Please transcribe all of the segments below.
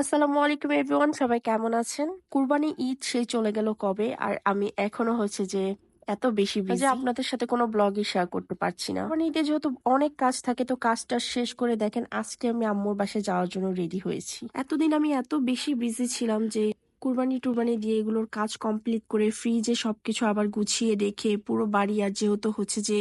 আসসালামু আলাইকুম এভরিওয়ান সবাই কেমন আছেন? কুরবানি ঈদ সে চলে গেল কবে? আর আমি এখনও হচ্ছে যে এত বেশি যে আপনাদের সাথে কোনো ব্লগই শেয়ার করতে পারছি না। কুরবানি ঈদে যেহেতু অনেক কাজ থাকে তো কাজটা শেষ করে দেখেন আজকে আমি আম্মুর বাসায় যাওয়ার জন্য রেডি হয়েছি। এতদিন আমি এত বেশি বিজি ছিলাম যে কুরবানি টুরবানি দিয়ে এগুলোর কাজ কমপ্লিট করে ফ্রিজে সবকিছু আবার গুছিয়ে রেখে পুরো বাড়ি আর যেহেতু হচ্ছে যে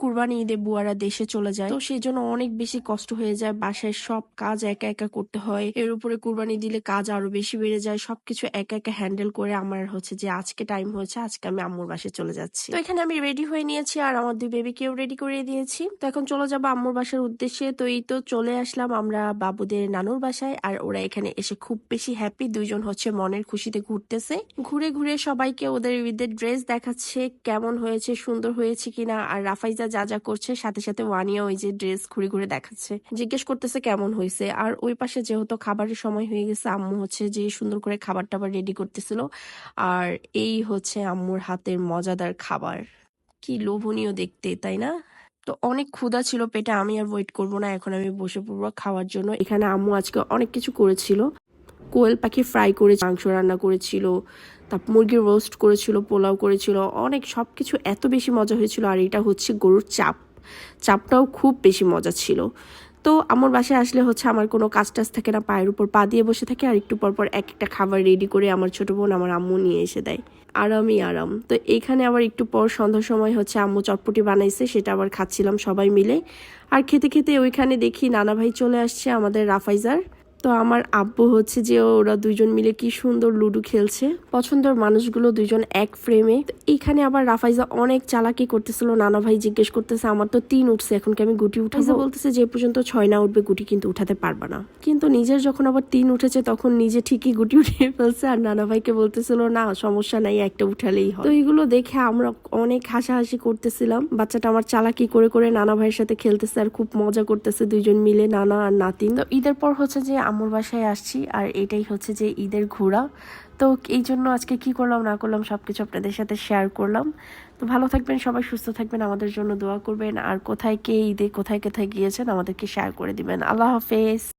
কুরবানি ঈদে বুয়ারা দেশে চলে যায়, তো সেই জন্য অনেক বেশি কষ্ট হয়ে যায়। বাসায় সব কাজ একা একা করতে হয়। এর উপরে কুরবানি দিলে কাজ আরও বেশি বেড়ে যায়। সবকিছু একা একা হ্যান্ডেল করে আমার হচ্ছে যে আজকে টাইম হয়েছে, আজকে আমি আম্মুর বাসায় চলে যাচ্ছি। তো এখানে আমি রেডি হয়ে নিয়েছি আর আমার দুই বেবিকেও রেডি করে দিয়েছি। তো এখন চলে যাব আম্মুর বাসার উদ্দেশ্যে। তো এই তো চলে আসলাম আমরা বাবুদের নানুর বাসায় আর ওরা এখানে এসে খুব বেশি হ্যাপি দুইজন হচ্ছে মনের খুশিতে ঘুরতেছে। ঘুরে ঘুরে সবাইকে ওদের ঈদের ড্রেস দেখাচ্ছে, কেমন হয়েছে, সুন্দর হয়েছে কিনা, আর রাফাইজা যা যা করছে, সাথে সাথে ওয়ানিয়া ওই যে ড্রেস ঘুরে ঘুরে দেখাচ্ছে। জিজ্ঞেস করতেছে কেমন হয়েছে, আর ওই পাশে যেহেতু খাবারের সময় হয়ে গেছে, আম্মু হচ্ছে যে সুন্দর করে খাবার টাবার রেডি করতেছিল। আর এই হচ্ছে আম্মুর হাতের মজাদার খাবার। কি লোভনীয় দেখতে, তাই না? তো অনেক ক্ষুধা ছিল পেটে, আমি আর ওয়েট করব না, এখন আমি বসে পড়ব খাওয়ার জন্য। এখানে আম্মু আজকে অনেক কিছু করেছিল। কোয়েল পাখি ফ্রাই করে মাংস রান্না করেছিল তারপর মুরগির রোস্ট করেছিল, পোলাও করেছিল, অনেক সব কিছু এত বেশি মজা হয়েছিল। আর এটা হচ্ছে গরুর চাপ। চাপটাও খুব বেশি মজা ছিল। তো আমার বাসায় আসলে হচ্ছে আমার কোনো কাজ টাজ থাকে না, পায়ের উপর পা দিয়ে বসে থাকে আর একটু পর পর এক একটা খাবার রেডি করে আমার ছোট বোন আমার আম্মু নিয়ে এসে দেয়। আরামই আরাম। তো এইখানে আবার একটু পর সন্ধ্যার সময় হচ্ছে আম্মু চটপটি বানাইছে, সেটা আবার খাচ্ছিলাম সবাই মিলে। আর খেতে খেতে ওইখানে দেখি নানা ভাই চলে আসছে আমাদের রাফাইজার। তো আমার আব্বু হচ্ছে যে ওরা দুইজন মিলে কি সুন্দর লুডো খেলছে। পছন্দের মানুষগুলো দুইজন এক ফ্রেমে এখানে আবার রাফাইজা অনেক চালাকি করতেছিল। নানা ভাই জিজ্ঞেস করতেছে আমার তো তিন উঠছে এখন কি আমি গুটি উঠাইছে বলতেছে যে পর্যন্ত ছয় না উঠবে গুটি কিন্তু উঠাতে পারবা না। কিন্তু নিজের যখন আবার তিন উঠেছে তখন নিজে ঠিকই গুটি উঠিয়ে ফেলছে। আর নানা ভাইকে বলতেছিল না সমস্যা নাই একটা উঠালেই হয়। তো এইগুলো দেখে আমরা অনেক হাসাহাসি করতেছিলাম। বাচ্চাটা আমার চালাকি করে করে নানা ভাইয়ের সাথে খেলতেছে আর খুব মজা করতেছে দুইজন মিলে নানা আর নাতিন। তো ঈদের পর হচ্ছে যে আম্মুর বাসায় আসছি আর এটাই হচ্ছে যে ঈদের ঘোরা। তো এই জন্য আজকে কি করলাম, না করলাম সব কিছু আপনাদের সাথে শেয়ার করলাম। তো ভালো থাকবেন, সবাই সুস্থ থাকবেন, আমাদের জন্য দোয়া করবেন। আর কোথায় কে ঈদে কোথায় কোথায় গিয়েছেন আমাদেরকে শেয়ার করে দিবেন। আল্লাহ হাফেজ।